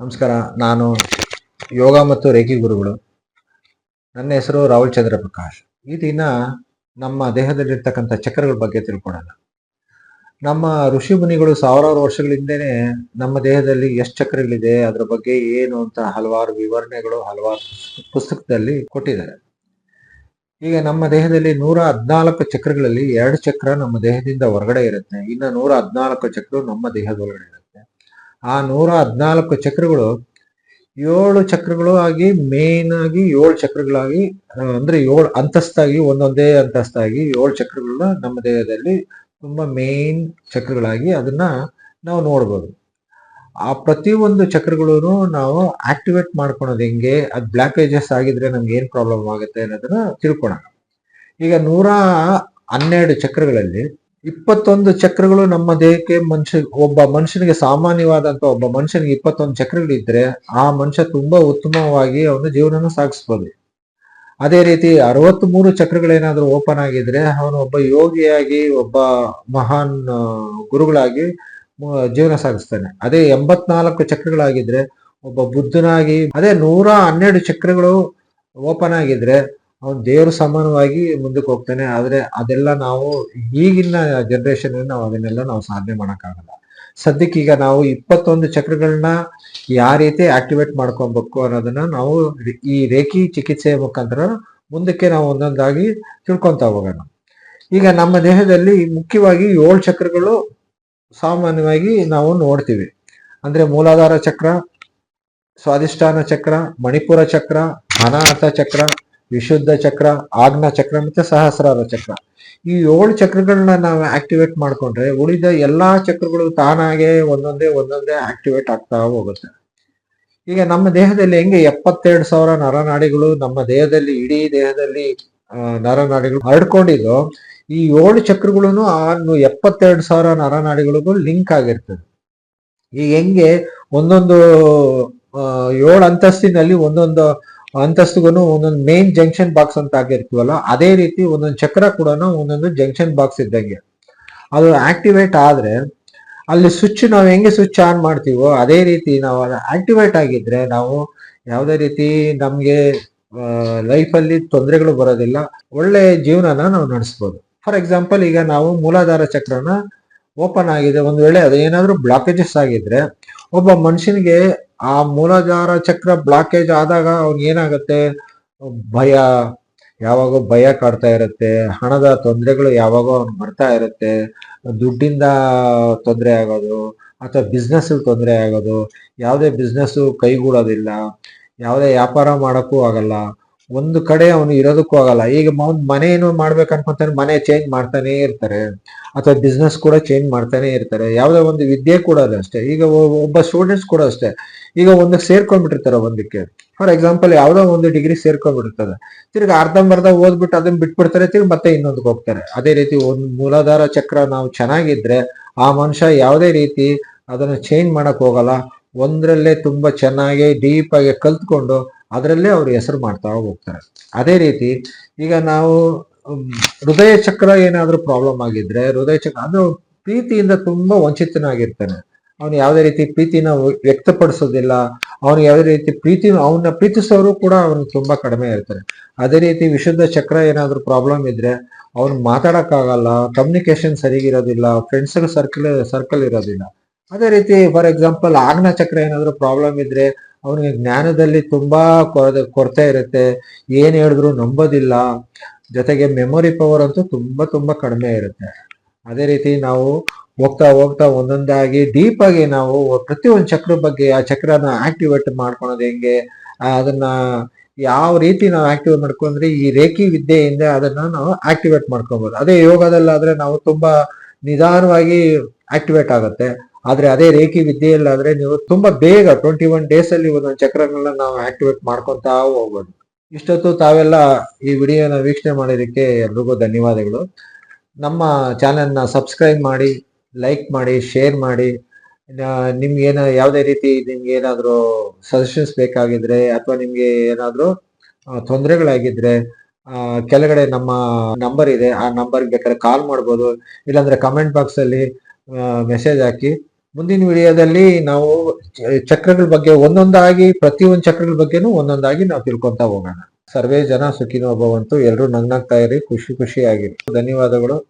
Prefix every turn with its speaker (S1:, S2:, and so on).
S1: ನಮಸ್ಕಾರ, ನಾನು ಯೋಗ ಮತ್ತು ರೇಖಿ ಗುರುಗಳು. ನನ್ನ ಹೆಸರು ರಾಹುಲ್ ಚಂದ್ರ ಪ್ರಕಾಶ್ ಈ ದಿನ ನಮ್ಮ ದೇಹದಲ್ಲಿರ್ತಕ್ಕಂಥ ಚಕ್ರಗಳ ಬಗ್ಗೆ ತಿಳ್ಕೊಳ್ಳೋಣ ನಮ್ಮ ಋಷಿ ಮುನಿಗಳು ಸಾವಿರಾರು ವರ್ಷಗಳಿಂದನೇ ನಮ್ಮ ದೇಹದಲ್ಲಿ ಎಷ್ಟು ಚಕ್ರಗಳಿದೆ, ಅದರ ಬಗ್ಗೆ ಏನು ಅಂತ ಹಲವಾರು ವಿವರಣೆಗಳು, ಹಲವಾರು ಪುಸ್ತಕದಲ್ಲಿ ಕೊಟ್ಟಿದ್ದಾರೆ. ಈಗ ನಮ್ಮ ದೇಹದಲ್ಲಿ ನೂರ ಹದಿನಾಲ್ಕು ಚಕ್ರಗಳಲ್ಲಿ ಎರಡು ಚಕ್ರ ನಮ್ಮ ದೇಹದಿಂದ ಹೊರಗಡೆ ಇರುತ್ತೆ. ಇನ್ನು ನೂರ ಹದಿನಾಲ್ಕು ಚಕ್ರ ನಮ್ಮ ದೇಹದ ಒಳಗಡೆ ಇರುತ್ತೆ. ಆ ನೂರ ಹದಿನಾಲ್ಕು ಚಕ್ರಗಳು ಏಳು ಚಕ್ರಗಳು ಆಗಿ ಮೇನ್ ಆಗಿ ಏಳು ಚಕ್ರಗಳಾಗಿ ಅಂದ್ರೆ ಏಳು ಅಂತಸ್ತಾಗಿ, ಒಂದೊಂದೇ ಅಂತಸ್ತಾಗಿ ಏಳು ಚಕ್ರಗಳನ್ನ ನಮ್ಮ ದೇಹದಲ್ಲಿ ತುಂಬಾ ಮೇನ್ ಚಕ್ರಗಳಾಗಿ ಅದನ್ನ ನಾವು ನೋಡ್ಬೋದು. ಆ ಪ್ರತಿಯೊಂದು ಚಕ್ರಗಳೂ ನಾವು ಆಕ್ಟಿವೇಟ್ ಮಾಡ್ಕೊಳೋದು ಹೆಂಗೆ, ಅದು ಬ್ಲಾಕೇಜಸ್ ಆಗಿದ್ರೆ ನಮ್ಗೆ ಏನು ಪ್ರಾಬ್ಲಮ್ ಆಗುತ್ತೆ ಅನ್ನೋದನ್ನ ತಿಳ್ಕೊಳ ಈಗ ನೂರ ಹನ್ನೆರಡು ಚಕ್ರಗಳಲ್ಲಿ ಇಪ್ಪತ್ತೊಂದು ಚಕ್ರಗಳು ನಮ್ಮ ದೇಹಕ್ಕೆ ಮನುಷ್ಯ, ಒಬ್ಬ ಮನುಷ್ಯನಿಗೆ ಸಾಮಾನ್ಯವಾದಂತ ಒಬ್ಬ ಮನುಷ್ಯನಿಗೆ ಇಪ್ಪತ್ತೊಂದು ಚಕ್ರಗಳಿದ್ರೆ ಆ ಮನುಷ್ಯ ತುಂಬಾ ಉತ್ತಮವಾಗಿ ಅವನು ಜೀವನನ ಸಾಗಿಸ್ಬೋದು. ಅದೇ ರೀತಿ ಅರವತ್ತ್ ಮೂರು ಚಕ್ರಗಳೇನಾದ್ರೂ ಓಪನ್ ಆಗಿದ್ರೆ ಅವನು ಒಬ್ಬ ಯೋಗಿಯಾಗಿ, ಒಬ್ಬ ಮಹಾನ್ ಗುರುಗಳಾಗಿ ಜೀವನ ಸಾಗಿಸ್ತಾನೆ. ಅದೇ ಎಂಬತ್ನಾಲ್ಕು ಚಕ್ರಗಳಾಗಿದ್ರೆ, ಒಬ್ಬ ಬುದ್ಧನಾಗಿ, ಅದೇ ನೂರ ಹನ್ನೆರಡು ಚಕ್ರಗಳು ಓಪನ್ ಆಗಿದ್ರೆ ಅವನು ದೇವರು ಸಮಾನವಾಗಿ ಮುಂದಕ್ಕೆ ಹೋಗ್ತಾನೆ. ಆದ್ರೆ ಅದೆಲ್ಲ ನಾವು ಈಗಿನ ಜನರೇಷನ್ ನಾವು ಅದನ್ನೆಲ್ಲ ನಾವು ಸಾಧನೆ ಮಾಡೋಕ್ಕಾಗಲ್ಲ. ಸದ್ಯಕ್ಕೆ ಈಗ ನಾವು ಇಪ್ಪತ್ತೊಂದು ಚಕ್ರಗಳನ್ನ ಯಾವ ರೀತಿ ಆಕ್ಟಿವೇಟ್ ಮಾಡ್ಕೊಬೇಕು ಅನ್ನೋದನ್ನ ನಾವು ಈ ರೇಖಿ ಚಿಕಿತ್ಸೆಯ ಮುಖಾಂತರ ಮುಂದಕ್ಕೆ ನಾವು ಒಂದೊಂದಾಗಿ ತಿಳ್ಕೊಂತ ಹೋಗೋಣ. ಈಗ ನಮ್ಮ ದೇಹದಲ್ಲಿ ಮುಖ್ಯವಾಗಿ ಏಳು ಚಕ್ರಗಳು ಸಾಮಾನ್ಯವಾಗಿ ನಾವು ನೋಡ್ತೀವಿ. ಅಂದ್ರೆ ಮೂಲಾಧಾರ ಚಕ್ರ ಸ್ವಾದಿಷ್ಠಾನ ಚಕ್ರ, ಮಣಿಪುರ ಚಕ್ರ ಅನಾಹತ ಚಕ್ರ ವಿಶುದ್ಧ ಚಕ್ರ ಆಗ್ನ ಚಕ್ರ ಮತ್ತೆ ಸಹಸ್ರಾರ ಚಕ್ರ. ಈ ಏಳು ಚಕ್ರಗಳನ್ನ ನಾವು ಆಕ್ಟಿವೇಟ್ ಮಾಡ್ಕೊಂಡ್ರೆ ಉಳಿದ ಎಲ್ಲಾ ಚಕ್ರಗಳು ತಾನಾಗೆ ಒಂದೊಂದೇ ಒಂದೊಂದೇ ಆಕ್ಟಿವೇಟ್ ಆಗ್ತಾ ಹೋಗುತ್ತೆ. ಈಗ ನಮ್ಮ ದೇಹದಲ್ಲಿ ಹೆಂಗೆ ಎಪ್ಪತ್ತೆರಡು ಸಾವಿರ ನರನಾಡಿಗಳು ನಮ್ಮ ದೇಹದಲ್ಲಿ, ಇಡೀ ದೇಹದಲ್ಲಿ ನರನಾಡಿಗಳು ಹರಡ್ಕೊಂಡಿದ್ದು ಈ ಏಳು ಚಕ್ರಗಳು ಆ ಎಪ್ಪತ್ತೆರಡು ಸಾವಿರ ನರನಾಡಿಗಳಿಗೂ ಲಿಂಕ್ ಆಗಿರ್ತದೆ. ಈಗ ಹೆಂಗೆ ಒಂದೊಂದು ಏಳು ಅಂತಸ್ತಿನಲ್ಲಿ ಒಂದೊಂದು ಅಂತಸ್ತಿಗೂ ಒಂದೊಂದು ಮೇನ್ ಜಂಕ್ಷನ್ ಬಾಕ್ಸ್ ಅಂತ ಆಗಿರ್ತೀವಲ್ಲ, ಅದೇ ರೀತಿ ಒಂದೊಂದು ಚಕ್ರ ಕೂಡ ಒಂದೊಂದು ಜಂಕ್ಷನ್ ಬಾಕ್ಸ್ ಇದ್ದಂಗೆ. ಅದು ಆಕ್ಟಿವೇಟ್ ಆದ್ರೆ, ಅಲ್ಲಿ ಸ್ವಿಚ್ ನಾವು ಹೆಂಗೆ ಸ್ವಿಚ್ ಆನ್ ಮಾಡ್ತೀವೋ, ಅದೇ ರೀತಿ ನಾವು ಆಕ್ಟಿವೇಟ್ ಆಗಿದ್ರೆ ನಾವು ಯಾವುದೇ ರೀತಿ ನಮ್ಗೆ ಲೈಫಲ್ಲಿ ತೊಂದರೆಗಳು ಬರೋದಿಲ್ಲ, ಒಳ್ಳೆ ಜೀವನನ ನಾವು ನಡೆಸ್ಬೋದು. ಫಾರ್ ಎಕ್ಸಾಂಪಲ್ ಈಗ ನಾವು ಮೂಲಾಧಾರ ಚಕ್ರನ ಓಪನ್ ಆಗಿದೆ, ಒಂದು ವೇಳೆ ಅದೇನಾದ್ರೂ ಬ್ಲಾಕೇಜಸ್ ಆಗಿದ್ರೆ, ಒಬ್ಬ ಮನುಷ್ಯನಿಗೆ ಆ ಮೂಲಾಧಾರ ಚಕ್ರ ಬ್ಲಾಕೇಜ್ ಆದಾಗ ಅವ್ನ್ ಏನಾಗುತ್ತೆ? ಭಯ, ಯಾವಾಗೋ ಭಯ ಕಾಡ್ತಾ ಇರುತ್ತೆ, ಹಣದ ತೊಂದರೆಗಳು ಯಾವಾಗೋ ಅವ್ನ್ ಬರ್ತಾ ಇರುತ್ತೆ, ದುಡ್ಡಿಂದ ತೊಂದರೆ ಆಗೋದು, ಅಥವಾ ಬಿಸ್ನೆಸ್ ತೊಂದರೆ ಆಗೋದು, ಯಾವುದೇ ಬಿಸ್ನೆಸ್ಸು ಕೈಗೂಡೋದಿಲ್ಲ, ಯಾವುದೇ ವ್ಯಾಪಾರ ಮಾಡೋಕ್ಕೂ ಆಗಲ್ಲ ಒಂದು ಕಡೆ ಅವನು ಇರೋದಕ್ಕೂ ಆಗಲ್ಲ. ಈಗ ಮನೆ ಏನು ಮಾಡ್ಬೇಕು ಅನ್ಕೊಂತಾನೆ ಮನೆ ಚೇಂಜ್ ಮಾಡ್ತಾನೆ ಇರ್ತಾರೆ. ಅಥವಾ ಬಿಸ್ನೆಸ್ ಕೂಡ ಚೇಂಜ್ ಮಾಡ್ತಾನೆ ಇರ್ತಾರೆ. ಯಾವುದೋ ಒಂದು ವಿದ್ಯೆ ಕೂಡ ಅಷ್ಟೇ. ಈಗ ಒಬ್ಬ ಸ್ಟೂಡೆಂಟ್ಸ್ ಕೂಡ ಅಷ್ಟೇ. ಈಗ ಒಂದಕ್ಕೆ ಸೇರ್ಕೊಂಡ್ಬಿಟ್ಟಿರ್ತಾರೆ ಒಂದಕ್ಕೆ. ಫಾರ್ ಎಕ್ಸಾಂಪಲ್ ಯಾವ್ದೋ ಒಂದು ಡಿಗ್ರಿ ಸೇರ್ಕೊಂಡ್ಬಿಡ್ತದೆ ತಿರ್ಗಿ ಅರ್ಧಂಬರ್ಧ ಓದ್ಬಿಟ್ಟು ಅದನ್ನ ಬಿಟ್ಬಿಡ್ತಾರೆ, ತಿರ್ಗಿ ಮತ್ತೆ ಇನ್ನೊಂದಕ್ಕೆ ಹೋಗ್ತಾರೆ. ಅದೇ ರೀತಿ ಒಂದು ಮೂಲಾಧಾರ ಚಕ್ರ ನಾವು ಚೆನ್ನಾಗಿದ್ರೆ ಆ ಮನುಷ್ಯ ಯಾವುದೇ ರೀತಿ ಅದನ್ನ ಚೇಂಜ್ ಮಾಡಕ್ ಹೋಗಲ್ಲ. ಒಂದ್ರಲ್ಲೇ ತುಂಬಾ ಚೆನ್ನಾಗಿ ಡೀಪ್ ಆಗಿ ಕಲ್ತ್ಕೊಂಡು ಅದರಲ್ಲೇ ಅವ್ರು ಹೆಸರು ಮಾಡ್ತಾ ಹೋಗ್ತಾರೆ. ಅದೇ ರೀತಿ ಈಗ ನಾವು ಹೃದಯ ಚಕ್ರ ಏನಾದರೂ ಪ್ರಾಬ್ಲಮ್ ಆಗಿದ್ರೆ, ಹೃದಯ ಚಕ್ರ, ಅದು ಪ್ರೀತಿಯಿಂದ ತುಂಬಾ ವಂಚಿತನಾಗಿರ್ತಾನೆ. ಅವನು ಯಾವುದೇ ರೀತಿ ಪ್ರೀತಿನ ವ್ಯಕ್ತಪಡಿಸೋದಿಲ್ಲ. ಅವನು ಯಾವುದೇ ರೀತಿ ಪ್ರೀತಿ ಅವನ್ನ ಪ್ರೀತಿಸೋರು ಕೂಡ ಅವನು ತುಂಬಾ ಕಡಿಮೆ ಇರ್ತಾರೆ. ಅದೇ ರೀತಿ ವಿಶುದ್ಧ ಚಕ್ರ ಏನಾದರೂ ಪ್ರಾಬ್ಲಮ್ ಇದ್ರೆ, ಅವ್ನು ಮಾತಾಡಕ್ಕಾಗಲ್ಲ ಕಮ್ಯುನಿಕೇಶನ್ ಸರಿಗಿರೋದಿಲ್ಲ ಫ್ರೆಂಡ್ಸ್ ಸರ್ಕಲ್ ಸರ್ಕಲ್ ಇರೋದಿಲ್ಲ. ಅದೇ ರೀತಿ ಫಾರ್ ಎಕ್ಸಾಂಪಲ್ ಆಗ್ನ ಚಕ್ರ ಏನಾದರೂ ಪ್ರಾಬ್ಲಮ್ ಇದ್ರೆ ಅವನಿಗೆ ಜ್ಞಾನದಲ್ಲಿ ತುಂಬಾ ಕೊರತೆ ಕೊರತೆ ಇರುತ್ತೆ. ಏನ್ ಹೇಳಿದ್ರು ನಂಬೋದಿಲ್ಲ. ಜೊತೆಗೆ ಮೆಮೊರಿ ಪವರ್ ಅಂತೂ ತುಂಬಾ ತುಂಬಾ ಕಡಿಮೆ ಇರುತ್ತೆ. ಅದೇ ರೀತಿ ನಾವು ಹೋಗ್ತಾ ಹೋಗ್ತಾ ಒಂದೊಂದಾಗಿ ಡೀಪ್ ಆಗಿ ನಾವು ಒಂದು ಚಕ್ರ ಬಗ್ಗೆ, ಆ ಚಕ್ರನ ಆಕ್ಟಿವೇಟ್ ಮಾಡ್ಕೊಳೋದು ಹೆಂಗೆ ಅದನ್ನ ಯಾವ ರೀತಿ ನಾವು ಆಕ್ಟಿವೇಟ್ ಮಾಡ್ಕೊಂಡ್ರೆ ಈ ರೇಖಿ ವಿದ್ಯೆಯಿಂದ ಅದನ್ನ ನಾವು ಆಕ್ಟಿವೇಟ್ ಮಾಡ್ಕೋಬಹುದು ಅದೇ ಯೋಗದಲ್ಲಾದ್ರೆ ನಾವು ತುಂಬಾ ನಿಧಾನವಾಗಿ ಆಕ್ಟಿವೇಟ್ ಆಗುತ್ತೆ. ಆದ್ರೆ ಅದೇ ರೇಖಿ ವಿದ್ಯೆಯಲ್ಲಾದ್ರೆ ನೀವು ತುಂಬಾ ಬೇಗ ಟ್ವೆಂಟಿ ಒನ್ ಡೇಸ್ ಅಲ್ಲಿ ಒಂದೊಂದು ಚಕ್ರಗಳನ್ನ ನಾವು ಆಕ್ಟಿವೇಟ್ ಮಾಡ್ಕೊತಾ ಹೋಗ್ಬೋದು ಇಷ್ಟೊತ್ತು ತಾವೆಲ್ಲ ಈ ವಿಡಿಯೋನ ವೀಕ್ಷಣೆ ಮಾಡಿದಕ್ಕೆ ಎಲ್ರಿಗೂ ಧನ್ಯವಾದಗಳು. ನಮ್ಮ ಚಾನೆಲ್ನ ಸಬ್ಸ್ಕ್ರೈಬ್ ಮಾಡಿ ಲೈಕ್ ಮಾಡಿ ಶೇರ್ ಮಾಡಿ ನಿಮ್ಗೆ ಏನ ಯಾವುದೇ ರೀತಿ ನಿಮ್ಗೆ ಏನಾದರೂ ಸಜೆಷನ್ಸ್ ಬೇಕಾಗಿದ್ರೆ ಅಥವಾ ನಿಮ್ಗೆ ಏನಾದರೂ ತೊಂದರೆಗಳಾಗಿದ್ರೆ ಕೆಳಗಡೆ ನಮ್ಮ ನಂಬರ್ ಇದೆ, ಆ ನಂಬರ್ಗೆ ಬೇಕಾದ್ರೆ ಕಾಲ್ ಮಾಡ್ಬೋದು. ಇಲ್ಲಾಂದ್ರೆ ಕಮೆಂಟ್ ಬಾಕ್ಸ್ ಅಲ್ಲಿ ಮೆಸೇಜ್ ಹಾಕಿ. ಮುಂದಿನ ವಿಡಿಯೋದಲ್ಲಿ ನಾವು ಚಕ್ರಗಳ ಬಗ್ಗೆ ಒಂದೊಂದಾಗಿ, ಪ್ರತಿಯೊಂದು ಚಕ್ರಗಳ ಬಗ್ಗೆನೂ ಒಂದೊಂದಾಗಿ ನಾವು ತಿಳ್ಕೊಂತ ಹೋಗೋಣ. ಸರ್ವೇ ಜನ ಸುಖಿನೋ ಭವಂತು. ಎಲ್ಲರೂ ನಗ್ನಗ್ತಾ ಇರಿ. ಖುಷಿ ಖುಷಿಯಾಗಿರಿ. ಧನ್ಯವಾದಗಳು.